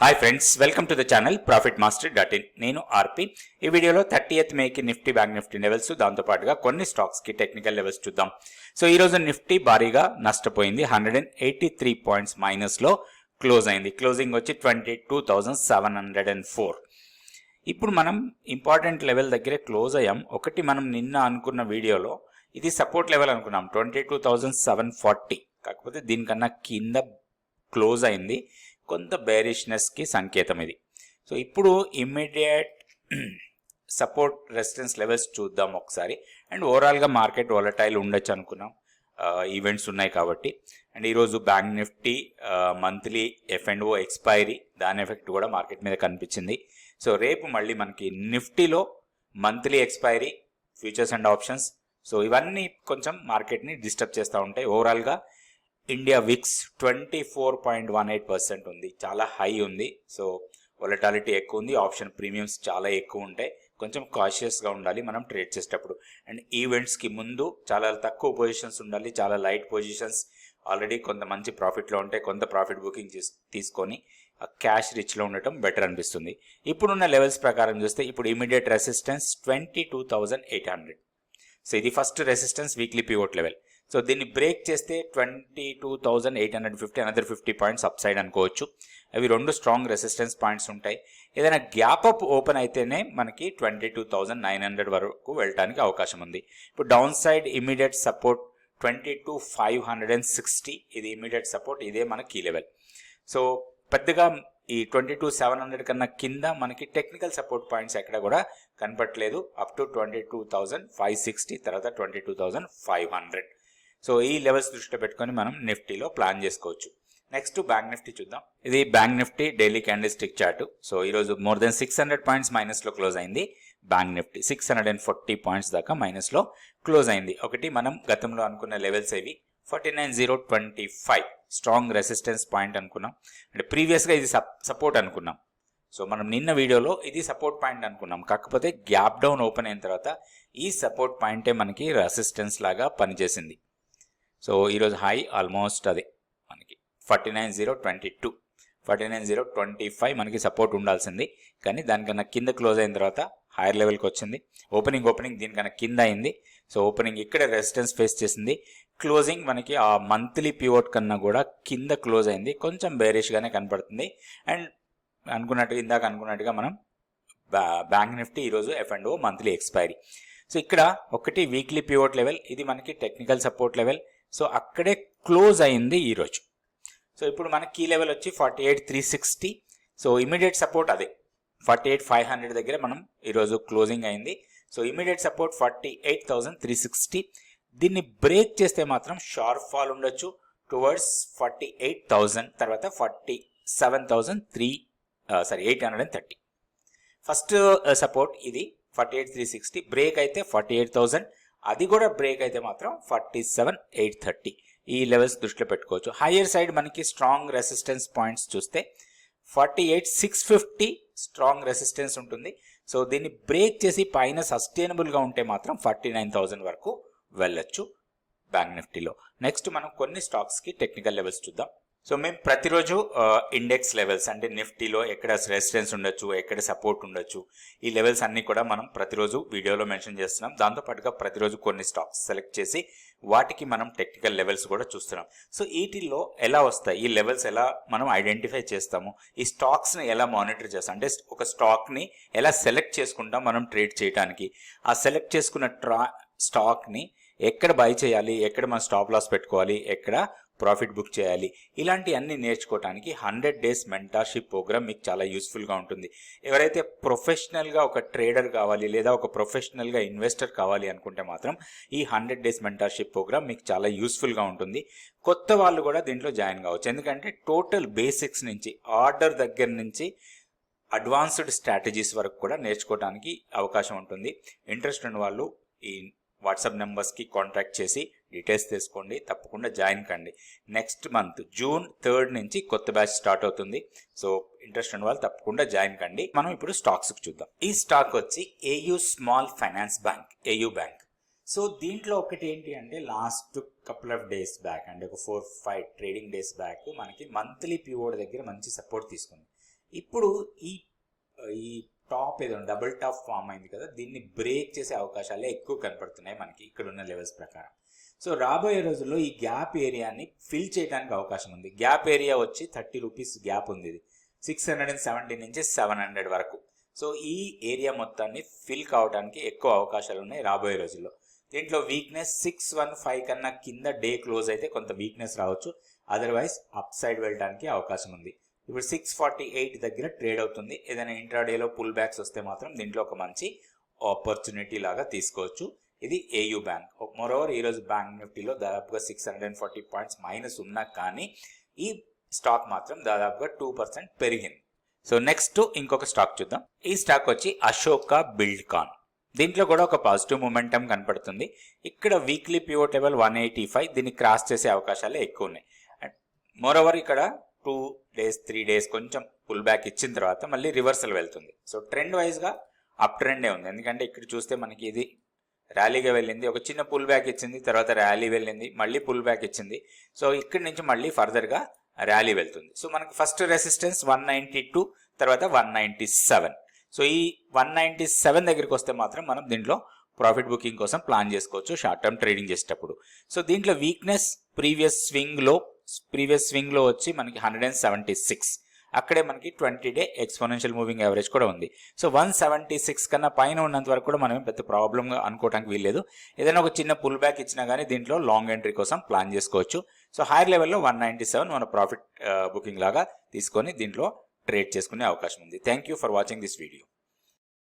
Hi friends welcome to the channel profit master dot in నేను RP. ఈ వీడియోలో thirtieth మేకి Nifty bank Nifty levels దాంతో పాటుగా కొన్ని స్టాక్స్కి టెక్నికల్ లెవెల్స్ చూద్దాం. సో ఈ రోజు నిఫ్టీ భారీగా నష్టపోయింది. Hundred and eighty three points మైనస్లో close అయింది. క్లోజింగ్ వచ్చి twenty two thousand seven hundred and four ఇప్పుడు మనం ఇంపార్టెంట్ లెవెల్ దగ్గరే క్లోజ్ అయ్యాం. ఒకటి మనం నిన్న అనుకున్న వీడియోలో ఇది సపోర్ట్ లెవెల్ అనుకున్నాం. Twenty two thousand seven forty కాకపోతే దీనికన్నా కింద క్లోజ్ అయింది. కొంత బేరిష్నెస్కి సంకేతం ఇది. సో ఇప్పుడు ఇమ్మీడియట్ సపోర్ట్ రెసిస్టెన్స్ లెవెల్స్ చూద్దాం ఒకసారి. అండ్ ఓవరాల్గా మార్కెట్ వాలటైల్ ఉండొచ్చు అనుకున్నాం. ఈవెంట్స్ ఉన్నాయి కాబట్టి. అండ్ ఈరోజు bank Nifty monthly F and O expiry దాని ఎఫెక్ట్ కూడా మార్కెట్ మీద కనిపించింది. సో రేపు మళ్ళీ మనకి నిఫ్టీలో monthly expiry futures and options so ఇవన్నీ కొంచెం మార్కెట్ని డిస్టర్బ్ చేస్తూ ఉంటాయి. ఓవరాల్గా India VIX twenty four point one eight percent ఉంది. చాలా హై ఉంది. సో వొలటాలిటీ ఎక్కువ ఉంది. ఆప్షన్ ప్రీమియమ్స్ చాలా ఎక్కువ ఉంటాయి. కొంచెం కాషియస్గా ఉండాలి మనం ట్రేడ్ చేసేటప్పుడు. అండ్ ఈవెంట్స్కి ముందు చాలా తక్కువ పొజిషన్స్ ఉండాలి. చాలా లైట్ పొజిషన్స్ ఆల్రెడీ కొంత మంచి ప్రాఫిట్లో ఉంటే కొంత ప్రాఫిట్ బుకింగ్ తీసుకొని క్యాష్ రిచ్లో ఉండటం బెటర్ అనిపిస్తుంది. ఇప్పుడున్న లెవెల్స్ ప్రకారం చూస్తే ఇప్పుడు immediate resistance twenty two thousand eight hundred so ఇది first resistance weekly pivot level so దీన్ని బ్రేక్ చేస్తే twenty two thousand eight hundred fifty another fifty points up side అనుకోవచ్చు. అవి రెండు స్ట్రాంగ్ రెసిస్టెన్స్ పాయింట్స్ ఉంటాయి. ఏదైనా గ్యాప్ అప్ ఓపెన్ అయితేనే మనకి twenty two thousand nine hundred వరకు వెళ్ళడానికి అవకాశం ఉంది. ఇప్పుడు down side immediate support twenty two five hundred and sixty ఇది ఇమీడియట్ సపోర్ట్ ఇదే మన కీ లెవెల్ సో పెద్దగా ఈ ట్వంటీ టూ సెవెన్ హండ్రెడ్ కన్నా కింద మనకి టెక్నికల్ సపోర్ట్ పాయింట్స్ ఎక్కడ కూడా కనపట్లేదు up to twenty two thousand five sixty తర్వాత twenty two thousand five hundred so ఈ లెవెల్స్ దృష్టిలో పెట్టుకొని మనం నిఫ్టీలో ప్లాన్ చేసుకోవచ్చు. నెక్స్ట్ బ్యాంక్ నిఫ్టీ చూద్దాం. ఇది bank Nifty daily candle stick chart. So ఈరోజు more than six hundred points మైనస్లో close అయింది bank Nifty. Six hundred and forty points దాకా మైనస్లో క్లోజ్ అయింది. ఒకటి మనం గతంలో అనుకున్న లెవెల్స్ ఏవి? Forty nine zero twenty five. Strong resistance point అనుకున్నాం. అంటే ప్రీవియస్గా ఇది సపోర్ట్ అనుకున్నాం. సో మనం నిన్న వీడియోలో ఇది సపోర్ట్ పాయింట్ అనుకున్నాం. కాకపోతే గ్యాప్ డౌన్ ఓపెన్ అయిన తర్వాత ఈ సపోర్ట్ పాయింటే మనకి రెసిస్టెన్స్ లాగా పనిచేసింది. సో ఈరోజు హై ఆల్మోస్ట్ అదే మనకి. Forty nine zero twenty two. Forty nine zero twenty five మనకి సపోర్ట్ ఉండాల్సింది. కానీ దానికన్నా కింద క్లోజ్ అయిన తర్వాత హైయర్ లెవెల్కి వచ్చింది. ఓపెనింగ్ ఓపెనింగ్ దీనికన్నా కింద అయింది. సో ఓపెనింగ్ ఇక్కడ రెసిస్టెన్స్ ఫేస్ చేసింది. క్లోజింగ్ మనకి ఆ మంత్లీ పివోట్ కన్నా కూడా కింద క్లోజ్ అయింది. కొంచెం బేరిష్గానే కనపడుతుంది. అండ్ అనుకున్నట్టు ఇందాక అనుకున్నట్టుగా మనం బ్యాంక్ నిఫ్టీ ఈరోజు F and O monthly expiry. So ఇక్కడ ఒకటి వీక్లీ పివోట్ లెవెల్ ఇది మనకి టెక్నికల్ సపోర్ట్ లెవెల్. సో అక్కడే క్లోజ్ అయింది ఈరోజు సో ఇప్పుడు మనకి కీ లెవెల్ వచ్చి forty eight three sixty. So immediate support అదే. ఫార్టీ ఎయిట్ ఫైవ్ హండ్రెడ్ దగ్గర మనం ఈరోజు క్లోజింగ్ అయింది. So immediate support forty eight thousand three sixty. దీన్ని బ్రేక్ చేస్తే మాత్రం షార్ప్ ఫాల్ ఉండొచ్చు టువర్డ్స్ ఫార్టీ ఎయిట్ థౌజండ్ తర్వాత forty seven thousand three sorry eight hundred and thirty. First support ఇది forty eight three sixty. Break అయితే forty eight thousand అది కూడా break అయితే మాత్రం ఫార్టీ సెవెన్ ఎయిట్ థర్టీ ఈ లెవెల్స్ దృష్టిలో పెట్టుకోవచ్చు. హయ్యర్ సైడ్ మనకి స్ట్రాంగ్ రెసిస్టెన్స్ పాయింట్స్ చూస్తే forty eight six fifty strong resistance ఉంటుంది. సో దీన్ని బ్రేక్ చేసి పైన సస్టైనబుల్గా ఉంటే మాత్రం ఫార్టీ నైన్ థౌజండ్ వరకు వెళ్ళొచ్చు బ్యాంక్ నిఫ్టీలో నెక్స్ట్ మనం కొన్ని స్టాక్స్కి టెక్నికల్ లెవెల్స్ చూద్దాం. సో మేము ప్రతిరోజు ఇండెక్స్ లెవెల్స్ అంటే నిఫ్టీలో ఎక్కడ రెసిస్టెన్స్ ఉండొచ్చు ఎక్కడ సపోర్ట్ ఉండొచ్చు ఈ లెవెల్స్ అన్ని కూడా మనం ప్రతిరోజు వీడియోలో మెన్షన్ చేస్తున్నాం. దాంతోపాటుగా ప్రతిరోజు కొన్ని స్టాక్స్ సెలెక్ట్ చేసి వాటికి మనం టెక్నికల్ లెవెల్స్ కూడా చూస్తున్నాం. సో వీటిల్లో ఎలా వస్తాయి? ఈ లెవెల్స్ ఎలా మనం ఐడెంటిఫై చేస్తాము? ఈ స్టాక్స్ని ఎలా మానిటర్ చేస్తాం? అంటే ఒక స్టాక్ని ఎలా సెలెక్ట్ చేసుకుంటాం మనం ట్రేడ్ చేయడానికి ఆ సెలెక్ట్ చేసుకున్న ట్రా స్టాక్ని ఎక్కడ బై చేయాలి? ఎక్కడ మనం స్టాప్ లాస్ పెట్టుకోవాలి? ఎక్కడ ప్రాఫిట్ బుక్ చేయాలి. ఇలాంటి అన్ని నేర్చుకోవడానికి హండ్రెడ్ డేస్ మెంటార్షిప్ ప్రోగ్రామ్ మీకు చాలా యూస్ఫుల్గా ఉంటుంది. ఎవరైతే ప్రొఫెషనల్గా ఒక ట్రేడర్ కావాలి లేదా ఒక ప్రొఫెషనల్గా ఇన్వెస్టర్ కావాలి అనుకుంటే మాత్రం ఈ హండ్రెడ్ డేస్ మెంటార్షిప్ ప్రోగ్రామ్ మీకు చాలా యూస్ఫుల్గా ఉంటుంది. కొత్త వాళ్ళు కూడా దీంట్లో జాయిన్ కావచ్చు. ఎందుకంటే టోటల్ బేసిక్స్ నుంచి ఆర్డర్ దగ్గర నుంచి అడ్వాన్స్డ్ స్ట్రాటజీస్ వరకు కూడా నేర్చుకోవడానికి అవకాశం ఉంటుంది. ఇంట్రెస్ట్ ఉన్న వాళ్ళు ఈ వాట్సాప్ నెంబర్స్కి కాంటాక్ట్ చేసి డీటెయిల్స్ తీసుకోండి తప్పకుండా జాయిన్ కండి. నెక్స్ట్ మంత్ జూన్ థర్డ్ నుంచి కొత్త బ్యాచ్ స్టార్ట్ అవుతుంది. సో ఇంట్రెస్ట్ ఉన్న వాళ్ళు తప్పకుండా జాయిన్ కండి. మనం ఇప్పుడు స్టాక్స్ చూద్దాం. ఈ స్టాక్ వచ్చి AU small finance bank AU bank so దీంట్లో ఒకటి ఏంటి అంటే last couple of days back అంటే ఒక four five trading days back మనకి మంత్లీ పివోడ్ దగ్గర మంచి సపోర్ట్ తీసుకుంది. ఇప్పుడు ఈ ఈ టాప్ ఏదో డబుల్ టాప్ ఫామ్ అయింది కదా దీన్ని బ్రేక్ చేసే అవకాశాలే ఎక్కువ కనపడుతున్నాయి మనకి ఇక్కడ ఉన్న లెవెల్స్ ప్రకారం. సో రాబోయే రోజుల్లో ఈ గ్యాప్ ఏరియాని ఫిల్ చేయడానికి అవకాశం ఉంది. గ్యాప్ ఏరియా వచ్చి థర్టీ రూపీస్ గ్యాప్ ఉంది ఇది. సిక్స్ హండ్రెడ్ అండ్ సెవెంటీ నుంచి సెవెన్ హండ్రెడ్ వరకు. సో ఈ ఏరియా మొత్తాన్ని ఫిల్ కావడానికి ఎక్కువ అవకాశాలు ఉన్నాయి రాబోయే రోజుల్లో. దీంట్లో వీక్నెస్ సిక్స్ వన్ ఫైవ్ కన్నా కింద డే క్లోజ్ అయితే కొంత వీక్నెస్ రావచ్చు. అదర్వైజ్ అప్ సైడ్ వెళ్ళడానికి అవకాశం ఉంది. ఇప్పుడు సిక్స్ ఫార్టీ ఎయిట్ దగ్గర ట్రేడ్ అవుతుంది. ఏదైనా ఇంట్రాడేలో పుల్ బ్యాక్స్ వస్తే మాత్రం దీంట్లో ఒక మంచి ఆపర్చునిటీ లాగా తీసుకోవచ్చు. ఇది ఏయూ బ్యాంక్ మోరోవర్ ఈరోజు బ్యాంక్ నిఫ్టీలో దాదాపుగా six hundred and forty points minus ఉన్నా కానీ ఈ స్టాక్ మాత్రం దాదాపుగా టూ పర్సెంట్ పెరిగింది. సో నెక్స్ట్ ఇంకొక స్టాక్ చూద్దాం. ఈ స్టాక్ వచ్చి అశోక బిల్డ్కాన్ దీంట్లో కూడా ఒక పాజిటివ్ మూమెంటం కనపడుతుంది. ఇక్కడ వీక్లీ పివోటబుల్ వన్ ఎయిటీ ఫైవ్ దీన్ని క్రాస్ చేసే అవకాశాలే ఎక్కువ ఉన్నాయి. అండ్ మోరోవర్ ఇక్కడ టూ డేస్ త్రీ డేస్ కొంచెం పుల్ బ్యాక్ ఇచ్చిన తర్వాత మళ్ళీ రివర్సల్ వెళ్తుంది. సో ట్రెండ్ వైజ్గా అప్ ట్రెండే ఉంది. ఎందుకంటే ఇక్కడ చూస్తే మనకి ఇది ర్యాలీగా వెళ్ళింది. ఒక చిన్న పుల్ బ్యాక్ ఇచ్చింది తర్వాత ర్యాలీ వెళ్ళింది మళ్ళీ పుల్ బ్యాక్ ఇచ్చింది. సో ఇక్కడి నుంచి మళ్ళీ ఫర్దర్గా ర్యాలీ వెళ్తుంది. సో మనకి first resistance one ninety two తర్వాత వన్ నైంటీ సెవెన్ సో ఈ వన్ నైంటీ సెవెన్ దగ్గరికి వస్తే మాత్రం మనం దీంట్లో ప్రాఫిట్ బుకింగ్ కోసం ప్లాన్ చేసుకోవచ్చు షార్ట్ టర్మ్ ట్రేడింగ్ చేసేటప్పుడు. సో దీంట్లో వీక్నెస్ ప్రీవియస్ స్వింగ్లో ప్రీవియస్ స్వింగ్లో వచ్చి మనకి హండ్రెడ్ అండ్ సెవెంటీ సిక్స్. అక్కడే మనకి twenty day exponential moving average కూడా ఉంది. సో వన్ సెవెంటీ సిక్స్ కన్నా పైన ఉన్నంత వరకు కూడా మనం పెద్ద ప్రాబ్లమ్గా అనుకోవడానికి వీల్లేదు. ఏదైనా ఒక చిన్న పుల్ బ్యాక్ ఇచ్చినా కానీ దీంట్లో లాంగ్ ఎంట్రీ కోసం ప్లాన్ చేసుకోవచ్చు. సో హైయర్ లెవెల్లో వన్ నైంటీ సెవెన్ మన ప్రాఫిట్ బుకింగ్ uh, లాగా తీసుకొని దీంట్లో ట్రేడ్ చేసుకునే అవకాశం ఉంది. Thank you for watching this video